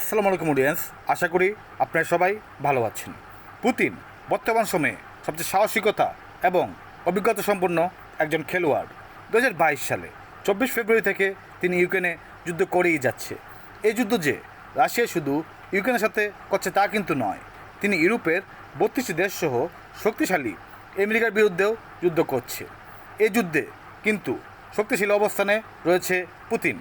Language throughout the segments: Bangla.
আসসালামু আলাইকুম অডিয়েন্স আশা করি আপনারা সবাই ভালো আছেন। পুতিন, বর্তমান সময়ে সবচেয়ে সাহসিকতা এবং অভিজ্ঞতা সম্পন্ন একজন খেলোয়াড়। দু হাজার বাইশ সালে চব্বিশ ফেব্রুয়ারি থেকে তিনি ইউক্রেনে যুদ্ধ করেই যাচ্ছে। এই যুদ্ধ যে রাশিয়া শুধু ইউক্রেনের সাথে করছে তা কিন্তু নয়, তিনি ইউরোপের বত্রিশটি দেশসহ শক্তিশালী আমেরিকার বিরুদ্ধেও যুদ্ধ করছে। এই যুদ্ধে কিন্তু শক্তিশালী অবস্থানে রয়েছে পুতিন।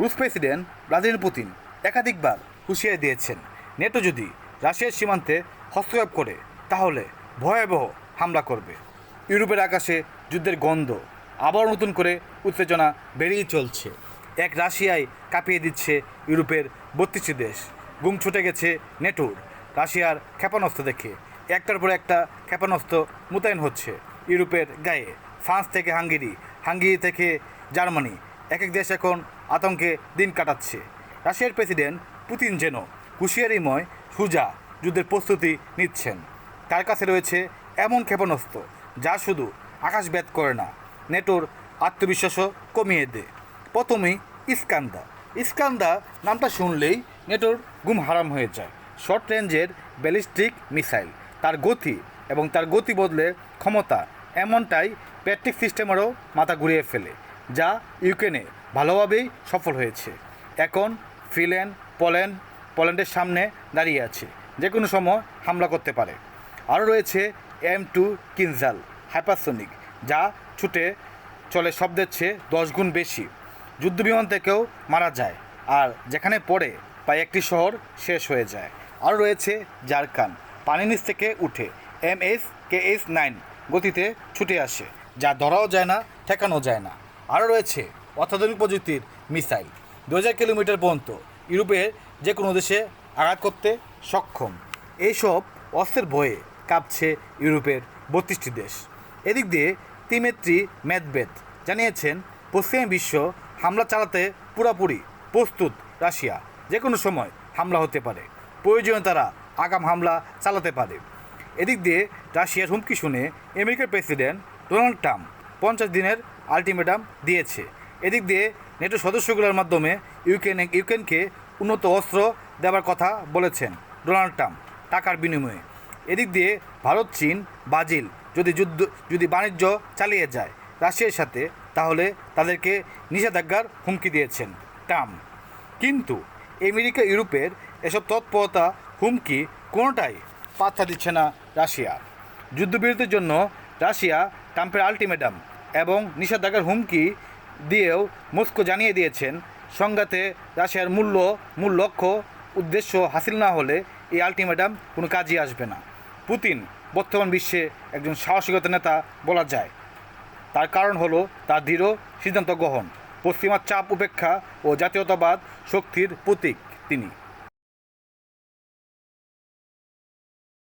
রুশ প্রেসিডেন্ট ভ্লাদিমির পুতিন একাধিকবার হুঁশিয়ারি দিয়েছেন। নেটো যদি রাশিয়ার সীমান্তে হস্তক্ষেপ করে, তাহলে ভয়াবহ হামলা করবে। ইউরোপের আকাশে যুদ্ধের গন্ধ আবার নতুন করে উত্তেজনা বেড়েই চলছে। এক রাশিয়ায় কাঁপিয়ে দিচ্ছে ইউরোপের বত্রিশটি দেশ। গুম ছুটে গেছে নেটোর। রাশিয়ার ক্ষেপণাস্ত্র দেখে একটার পর একটা ক্ষেপণাস্ত্র মোতায়েন হচ্ছে ইউরোপের গায়ে। ফ্রান্স থেকে হাঙ্গেরি হাঙ্গেরি থেকে জার্মানি। এক এক দেশ এখন আতঙ্কে দিন কাটাচ্ছে। রাশিয়ার প্রেসিডেন্ট পুতিন যেন হুঁশিয়ারিময় সুজা যুদ্ধের প্রস্তুতি নিচ্ছেন। তার কাছে রয়েছে এমন ক্ষেপণাস্ত্র যা শুধু আকাশ ব্যাত করে না, নেটোর আত্মবিশ্বাসও কমিয়ে দেয়। প্রথমেই ইস্কান্দা ইস্কান্দা নামটা শুনলেই নেটোর গুম হারাম হয়ে যায়। শর্ট রেঞ্জের ব্যালিস্টিক মিসাইল। তার গতি এবং তার গতি বদলে ক্ষমতা এমনটাই প্যাট্রিক সিস্টেমেরও মাথা ঘুরিয়ে ফেলে, যা ইউক্রেনে ভালোভাবেই সফল হয়েছে। এখন ফিনল্যান্ড পোল্যান্ড পোল্যান্ডের সামনে দাঁড়িয়ে আছে। যে কোনো সময় হামলা করতে পারে। আরও রয়েছে এম টু কিনজাল, হাইপারসোনিক, যা ছুটে চলে শব্দের চেয়ে দশ গুণ বেশি। যুদ্ধবিমান থেকেও মারা যায়, আর যেখানে পড়ে প্রায় একটি শহর শেষ হয়ে যায়। আরও রয়েছে জারকান পানির নিচ থেকে উঠে M S, K S nine গতিতে ছুটে আসে, যা ধরাও যায় না, ঠেকানো যায় না। আরও রয়েছে অত্যাধুনিক প্রযুক্তির মিসাইল। দু হাজার কিলোমিটার পর্যন্ত ইউরোপের যে কোনো দেশে আঘাত করতে সক্ষম। এইসব অস্ত্রের ভয়ে কাঁপছে ইউরোপের বত্রিশটি দেশ। এদিক দিয়ে তিমেত্রি মেদবেদ জানিয়েছেন, পশ্চিমী বিশ্ব হামলা চালাতে পুরোপুরি প্রস্তুত রাশিয়া। যে কোনো সময় হামলা হতে পারে। প্রয়োজনে তারা আগাম হামলা চালাতে পারে। এদিক দিয়ে রাশিয়ার হুমকি শুনে আমেরিকার প্রেসিডেন্ট ডোনাল্ড ট্রাম্প পঞ্চাশ দিনের আলটিমেটাম দিয়েছে। এদিক দিয়ে নেটো সদস্যগুলোর মাধ্যমে ইউক্রেন, ইউক্রেনকে উন্নত অস্ত্র দেওয়ার কথা বলেছেন ডোনাল্ড ট্রাম্প টাকার বিনিময়ে। এদিক দিয়ে ভারত, চীন, ব্রাজিল যদি যুদ্ধ, যদি বাণিজ্য চালিয়ে যায় রাশিয়ার সাথে, তাহলে তাদেরকে নিষেধাজ্ঞার হুমকি দিয়েছেন ট্রাম্প। কিন্তু আমেরিকা, ইউরোপের এসব তৎপরতা হুমকি কোনোটাই পাত্তা দিচ্ছে না রাশিয়া। যুদ্ধবিরতির জন্য রাশিয়া ট্রাম্পের আলটিমেটাম এবং নিষেধাজ্ঞার হুমকি দিয়েও মস্কো জানিয়ে দিয়েছেন, সংঘাতে রাশিয়ার মূল্য, মূল লক্ষ্য, উদ্দেশ্য হাসিল না হলে এই আলটিমেটাম কোনো কাজই আসবে না। পুতিন বর্তমান বিশ্বে একজন সাহসিকতা নেতা বলা যায়। তার কারণ হলো তার দৃঢ় সিদ্ধান্ত গ্রহণ, পশ্চিমার চাপ উপেক্ষা ও জাতীয়তাবাদ শক্তির প্রতীক তিনি।